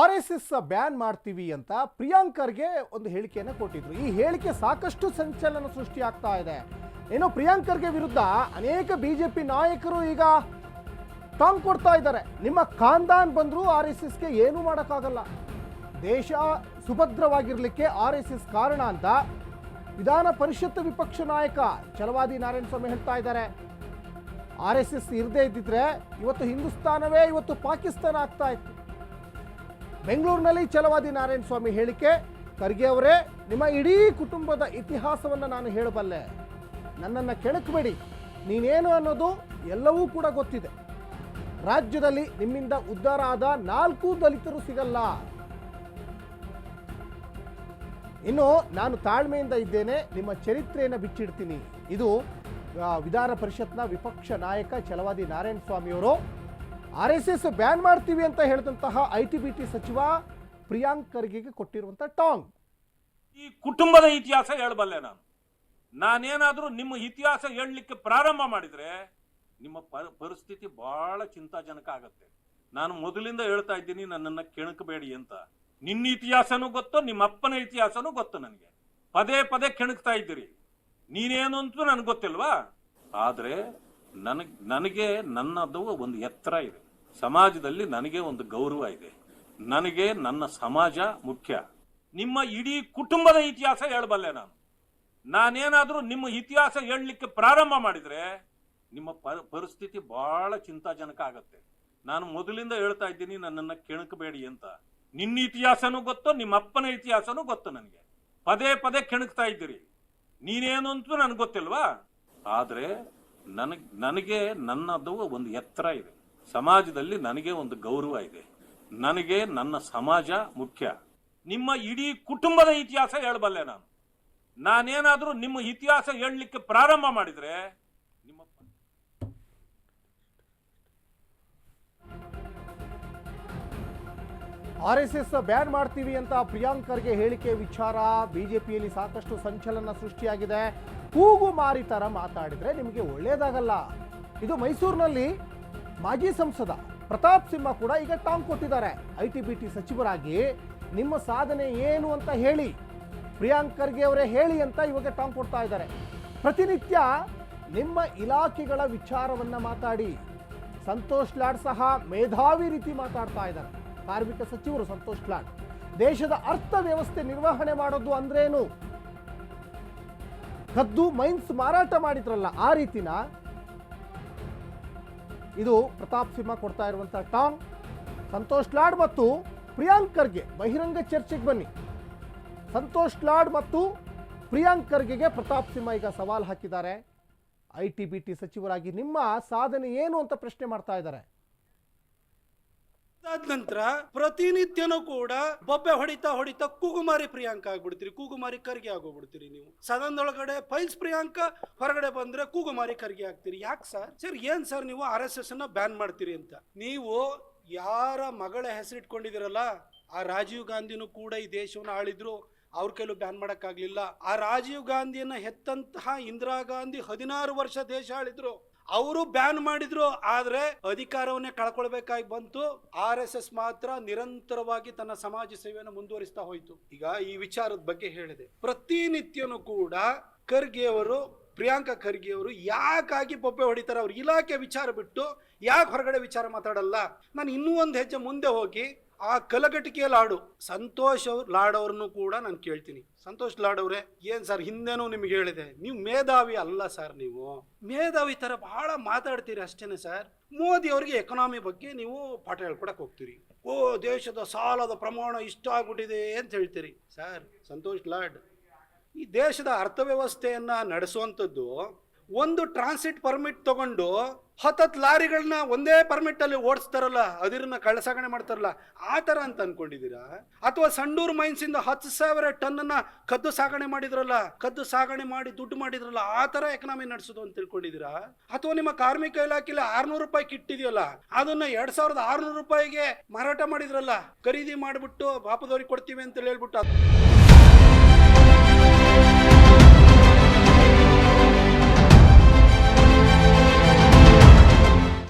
R S S ban ಮಾಡ್ತೀವಿ ಅಂತ ಪ್ರಿಯಾಂಕರ್ಗೆ ಒಂದು ಹೇಳಿಕೆಯನ್ನು ಕೊಟ್ಟಿದ್ರು. ಈ ಹೇಳಿಕೆ ಸಾಕಷ್ಟು ಸಂಚಲನ ಸೃಷ್ಟಿ ಆಗ್ತಾ ಇದೆ. ಏನು ಪ್ರಿಯಾಂಕರ್ಗೆ ವಿರುದ್ಧ ಅನೇಕ ಬಿ ಜೆ ಪಿ ನಾಯಕರು ಈಗ ಟಾಂಗ್ ಕೊಡ್ತಾ ಇದ್ದಾರೆ. ನಿಮ್ಮ ಖಾನ್ದಾನ್ ಬಂದರೂ ಆರ್ ಎಸ್ ಎಸ್ಗೆ ಏನೂ ಮಾಡೋಕ್ಕಾಗಲ್ಲ. ದೇಶ ಸುಭದ್ರವಾಗಿರಲಿಕ್ಕೆ ಆರ್ ಎಸ್ ಎಸ್ ಕಾರಣ ಅಂತ ವಿಧಾನ ಪರಿಷತ್ ವಿಪಕ್ಷ ನಾಯಕ ಚಲವಾದಿ ನಾರಾಯಣ ಸ್ವಾಮಿ ಹೇಳ್ತಾ ಇದ್ದಾರೆ. ಆರ್ ಎಸ್ ಎಸ್ ಇರದೇ ಇದ್ದಿದ್ರೆ ಇವತ್ತು ಹಿಂದೂಸ್ತಾನವೇ, ಇವತ್ತು ಪಾಕಿಸ್ತಾನ ಆಗ್ತಾ ಇತ್ತು. ಬೆಂಗಳೂರಿನಲ್ಲಿ ಚಲವಾದಿ ನಾರಾಯಣ ಸ್ವಾಮಿ ಹೇಳಿಕೆ. ಖರ್ಗೆ ಅವರೇ, ನಿಮ್ಮ ಇಡೀ ಕುಟುಂಬದ ಇತಿಹಾಸವನ್ನು ನಾನು ಹೇಳಬಲ್ಲೆ. ನನ್ನನ್ನು ಕೆಣಕಬೇಡಿ. ನೀನೇನು ಅನ್ನೋದು ಎಲ್ಲವೂ ಕೂಡ ಗೊತ್ತಿದೆ. ರಾಜ್ಯದಲ್ಲಿ ನಿಮ್ಮಿಂದ ಉದ್ಧಾರ ಆದ ನಾಲ್ಕು ದಲಿತರು ಸಿಗಲ್ಲ. ಇನ್ನು ನಾನು ತಾಳ್ಮೆಯಿಂದ ಇದ್ದೇನೆ, ನಿಮ್ಮ ಚರಿತ್ರೆಯನ್ನು ಬಿಚ್ಚಿಡ್ತೀನಿ. ಇದು ವಿಧಾನ ಪರಿಷತ್ನ ವಿಪಕ್ಷ ನಾಯಕ ಚಲವಾದಿ ನಾರಾಯಣ ಸ್ವಾಮಿಯವರು ಆರ್ ಎಸ್ ಎಸ್ ಬ್ಯಾನ್ ಮಾಡ್ತೀವಿ ಅಂತ ಹೇಳಿದಂತಹ ಐ ಟಿ ಬಿ ಟಿ ಸಚಿವ ಪ್ರಿಯಾಂಕ್ ಖರ್ಗೆಗೆ ಕೊಟ್ಟಿರುವಂಥ ಟಾಂಗ್. ಈ ಕುಟುಂಬದ ಇತಿಹಾಸ ಹೇಳಬಲ್ಲೆ ನಾನು. ನಾನೇನಾದರೂ ನಿಮ್ಮ ಇತಿಹಾಸ ಹೇಳಲಿಕ್ಕೆ ಪ್ರಾರಂಭ ಮಾಡಿದ್ರೆ ನಿಮ್ಮ ಪರಿಸ್ಥಿತಿ ಬಹಳ ಚಿಂತಾಜನಕ ಆಗುತ್ತೆ. ನಾನು ಮೊದಲಿಂದ ಹೇಳ್ತಾ ಇದ್ದೀನಿ, ನನ್ನನ್ನ ಕೆಣಕಬೇಡಿ ಅಂತ. ನಿನ್ನ ಇತಿಹಾಸನೂ ಗೊತ್ತು ನಿಮ್ಮ ಅಪ್ಪನ ಇತಿಹಾಸನೂ ಗೊತ್ತು ನನಗೆ. ಪದೇ ಪದೇ ಕೆಣಕ್ತಾ ಇದ್ದೀರಿ. ನೀನೇನು ಅಂತೂ ನನಗೆ ಗೊತ್ತಿಲ್ವಾ? ಆದರೆ ನನಗೆ ನನಗೆ ನನ್ನದು ಒಂದು ಎತ್ತರ ಇದೆ. ಸಮಾಜದಲ್ಲಿ ನನಗೆ ಒಂದು ಗೌರವ ಇದೆ. ನನಗೆ ನನ್ನ ಸಮಾಜ ಮುಖ್ಯ. ನಿಮ್ಮ ಇಡೀ ಕುಟುಂಬದ ಇತಿಹಾಸ ಹೇಳಬಲ್ಲೆ ನಾನು. ನಾನೇನಾದರೂ ನಿಮ್ಮ ಇತಿಹಾಸ ಹೇಳಲಿಕ್ಕೆ ಪ್ರಾರಂಭ ಮಾಡಿದರೆ ನಿಮ್ಮ ಪರಿಸ್ಥಿತಿ ಬಹಳ ಚಿಂತಾಜನಕ ಆಗತ್ತೆ. ನಾನು ಮೊದಲಿಂದ ಹೇಳ್ತಾ ಇದ್ದೀನಿ, ನನ್ನನ್ನು ಕೆಣಕಬೇಡಿ ಅಂತ. ನಿನ್ನ ಇತಿಹಾಸನೂ ಗೊತ್ತು, ನಿಮ್ಮ ಅಪ್ಪನ ಇತಿಹಾಸನೂ ಗೊತ್ತು ನನಗೆ. ಪದೇ ಪದೇ ಕೆಣಕ್ತಾ ಇದ್ದೀರಿ. ನೀನೇನು ಅಂತೂ ನನಗೆ ಗೊತ್ತಿಲ್ವಾ? ಆದರೆ ನನಗೆ ನನಗೆ ನನ್ನದು ಒಂದು ಎತ್ತರ ಇದೆ. ಸಮಾಜದಲ್ಲಿ ನನಗೆ ಒಂದು ಗೌರವ ಇದೆ. ನನಗೆ ನನ್ನ ಸಮಾಜ ಮುಖ್ಯ. ನಿಮ್ಮ ಇಡೀ ಕುಟುಂಬದ ಇತಿಹಾಸ ಹೇಳಬಲ್ಲೆ ನಾನು. ನಾನೇನಾದರೂ ನಿಮ್ಮ ಇತಿಹಾಸ ಹೇಳಲಿಕ್ಕೆ ಪ್ರಾರಂಭ ಮಾಡಿದರೆ ನಿಮ್ಮ ಆರ್ ಎಸ್ ಎಸ್ ಬ್ಯಾನ್ ಮಾಡ್ತೀವಿ ಅಂತ ಪ್ರಿಯಾಂಕ್ ಖರ್ಗೆ ಹೇಳಿಕೆ ವಿಚಾರ. ಬಿಜೆಪಿಯಲ್ಲಿ ಸಾಕಷ್ಟು ಸಂಚಲನ ಸೃಷ್ಟಿಯಾಗಿದೆ. ಕೂಗು ಮಾರಿ ಥರ ಮಾತಾಡಿದರೆ ನಿಮಗೆ ಒಳ್ಳೆಯದಾಗಲ್ಲ ಇದು ಮೈಸೂರಿನಲ್ಲಿ ಮಾಜಿ ಸಂಸದ ಪ್ರತಾಪ್ ಸಿಂಹ ಕೂಡ ಈಗ ಟಾಂಗ್ ಕೊಟ್ಟಿದ್ದಾರೆ. ಐ ಟಿ ಬಿ ಟಿ ಸಚಿವರಾಗಿ ನಿಮ್ಮ ಸಾಧನೆ ಏನು ಅಂತ ಹೇಳಿ, ಪ್ರಿಯಾಂಕ್ ಖರ್ಗೆ ಅವರೇ ಹೇಳಿ ಅಂತ ಇವಾಗ ಟಾಂಗ್ ಕೊಡ್ತಾ ಇದ್ದಾರೆ. ಪ್ರತಿನಿತ್ಯ ನಿಮ್ಮ ಇಲಾಖೆಗಳ ವಿಚಾರವನ್ನ ಮಾತಾಡಿ, ಸಂತೋಷ್ ಲಾಡ್ ಸಹ ಮೇಧಾವಿ ರೀತಿ ಮಾತಾಡ್ತಾ ಇದ್ದಾರೆ. ಕಾರ್ಮಿಕ ಸಚಿವರು ಸಂತೋಷ್ ಲಾಡ್. ದೇಶದ ಅರ್ಥವ್ಯವಸ್ಥೆ ನಿರ್ವಹಣೆ ಮಾಡೋದು ಅಂದ್ರೇನು? ಕದ್ದು ಮೈನ್ಸ್ ಮಾರಾಟ ಮಾಡಿದ್ರಲ್ಲ, ಆ ರೀತಿನ ಇದು ಪ್ರತಾಪ್ ಸಿಂಹ ಕೊಡ್ತಾ ಇರುವಂತ ಟಾಂಗ್. ಸಂತೋಷ್ ಲಾಡ್ ಮತ್ತು ಪ್ರಿಯಾಂಕ್ ಖರ್ಗೆ ಬಹಿರಂಗ ಚರ್ಚೆಗೆ ಬನ್ನಿ. ಸಂತೋಷ್ ಲಾಡ್ ಮತ್ತು ಪ್ರಿಯಾಂಕ್ ಪ್ರತಾಪ್ ಸಿಂಹ ಈಗ ಸವಾಲು ಹಾಕಿದ್ದಾರೆ. ಐ ಟಿ ಬಿ ಟಿ ಸಚಿವರಾಗಿ ನಿಮ್ಮ ಸಾಧನೆ ಏನು ಅಂತ ಪ್ರಶ್ನೆ ಮಾಡ್ತಾ ಇದ್ದಾರೆ. ಅದಾದ ನಂತರ ಪ್ರತಿನಿತ್ಯನೂ ಕೂಡ ಬೊಬ್ಬೆ ಹೊಡಿತಾ ಹೊಡಿತಾ ಕೂಗುಮಾರಿ ಪ್ರಿಯಾಂಕ ಆಗ್ಬಿಡ್ತೀರಿ, ಕೂಗುಮಾರಿ ಖರ್ಗೆ ಆಗೋಗ್ಬಿಡ್ತೀರಿ ನೀವು. ಸದನದೊಳಗಡೆ ಫೈಲ್ಸ್ ಪ್ರಿಯಾಂಕ, ಹೊರಗಡೆ ಬಂದ್ರೆ ಕೂಗುಮಾರಿ ಖರ್ಗೆ ಆಗ್ತೀರಿ. ಯಾಕೆ ಸರ್? ಸರ್, ಏನ್ ಸರ್ ನೀವು ಆರ್ ಎಸ್ ಎಸ್ ಅನ್ನ ಬ್ಯಾನ್ ಮಾಡ್ತೀರಿ ಅಂತ? ನೀವು ಯಾರ ಮಗಳ ಹೆಸರಿಟ್ಕೊಂಡಿದಿರಲ್ಲ ಆ ರಾಜೀವ್ ಗಾಂಧಿನೂ ಕೂಡ ಈ ದೇಶವನ್ನು ಆಳಿದ್ರು, ಅವ್ರ ಕೈಲೂ ಬ್ಯಾನ್ ಮಾಡೋಕ್ಕಾಗಲಿಲ್ಲ. ಆ ರಾಜೀವ್ ಗಾಂಧಿಯನ್ನು ಹೆತ್ತಂತಹ ಇಂದಿರಾ ಗಾಂಧಿ ಹದಿನಾರು ವರ್ಷ ದೇಶ ಆಳಿದ್ರು. ಅವರು ಬ್ಯಾನ್ ಮಾಡಿದ್ರು, ಆದರೆ ಅಧಿಕಾರವನ್ನೇ ಕಳ್ಕೊಳ್ಬೇಕಾಗಿ ಬಂತು. ಆರ್ ಎಸ್ ಎಸ್ ಮಾತ್ರ ನಿರಂತರವಾಗಿ ತನ್ನ ಸಮಾಜ ಸೇವೆಯನ್ನು ಮುಂದುವರಿಸ್ತಾ ಹೋಯಿತು. ಈಗ ಈ ವಿಚಾರದ ಬಗ್ಗೆ ಹೇಳಿದೆ. ಪ್ರತಿನಿತ್ಯನೂ ಕೂಡ ಖರ್ಗೆ ಅವರು, ಪ್ರಿಯಾಂಕಾ ಖರ್ಗೆ ಅವರು ಯಾಕಾಗಿ ಬೊಬ್ಬೆ ಹೊಡಿತಾರೆ? ಅವ್ರ ಇಲಾಖೆ ವಿಚಾರ ಬಿಟ್ಟು ಯಾಕೆ ಹೊರಗಡೆ ವಿಚಾರ ಮಾತಾಡಲ್ಲ? ನಾನು ಇನ್ನೂ ಒಂದು ಹೆಜ್ಜೆ ಮುಂದೆ ಹೋಗಿ ಆ ಕಲಗಟಿಕೆ ಲಾಡು, ಸಂತೋಷ್ ಅವ್ರು ಕೂಡ ನಾನು ಕೇಳ್ತೀನಿ. ಸಂತೋಷ್ ಲಾಡವ್ರೆ, ಏನ್ ಸರ್ ಹಿಂದೆನೂ ನಿಮ್ಗೆ ಹೇಳಿದೆ? ನೀವು ಮೇಧಾವಿ ಅಲ್ಲ ಸರ್ ನೀವು. ಮೇಧಾವಿ ಥರ ಬಹಳ ಮಾತಾಡ್ತೀರಿ ಅಷ್ಟೇನೆ ಸರ್. ಮೋದಿ ಅವರಿಗೆ ಎಕನಾಮಿ ಬಗ್ಗೆ ನೀವು ಪಾಠ ಹೇಳ್ಕೊಡಕ್ ಹೋಗ್ತೀರಿ. ಓ, ದೇಶದ ಸಾಲದ ಪ್ರಮಾಣ ಇಷ್ಟ ಆಗ್ಬಿಟ್ಟಿದೆ ಅಂತ ಹೇಳ್ತೀರಿ. ಸರ್, ಸಂತೋಷ್ ಲಾಡ್, ಈ ದೇಶದ ಅರ್ಥವ್ಯವಸ್ಥೆಯನ್ನು ನಡೆಸುವಂಥದ್ದು ಒಂದು ಟ್ರಾನ್ಸಿಟ್ ಪರ್ಮಿಟ್ ತಗೊಂಡು ಹತ್ತತ್ತು ಲಾರಿಗಳನ್ನ ಒಂದೇ ಪರ್ಮಿಟ್ ಅಲ್ಲಿ ಓಡಿಸ್ತಾರಲ್ಲ, ಅದಿರನ್ನ ಕಳ್ಳಸಾಗಣೆ ಮಾಡ್ತಾರಲ್ಲ, ಆ ಥರ ಅಂತ ಅನ್ಕೊಂಡಿದ್ದೀರಾ? ಅಥವಾ ಸಂಡೂರು ಮೈನ್ಸ್ ಇಂದ ಹತ್ತು ಸಾವಿರ ಟನ್ನನ್ನು ಕದ್ದು ಸಾಗಣೆ ಮಾಡಿದ್ರಲ್ಲ, ಕದ್ದು ಸಾಗಣೆ ಮಾಡಿ ದುಡ್ಡು ಮಾಡಿದ್ರಲ್ಲ, ಆ ಥರ ಎಕನಾಮಿ ನಡೆಸೋದು ಅಂತ ತಿಳ್ಕೊಂಡಿದ್ದೀರಾ? ಅಥವಾ ನಿಮ್ಮ ಕಾರ್ಮಿಕ ಇಲಾಖೆಯಲ್ಲಿ ಆರ್ನೂರು ರೂಪಾಯಿ ಕಿಟ್ಟಿದೆಯಲ್ಲ, ಅದನ್ನು ಎರಡ್ ಸಾವಿರದ ಆರ್ನೂರು ರೂಪಾಯಿಗೆ ಮಾರಾಟ ಮಾಡಿದ್ರಲ್ಲ, ಖರೀದಿ ಮಾಡಿಬಿಟ್ಟು ಪಾಪದವ್ರಿಗೆ ಕೊಡ್ತೀವಿ ಅಂತ ಹೇಳ್ಬಿಟ್ಟು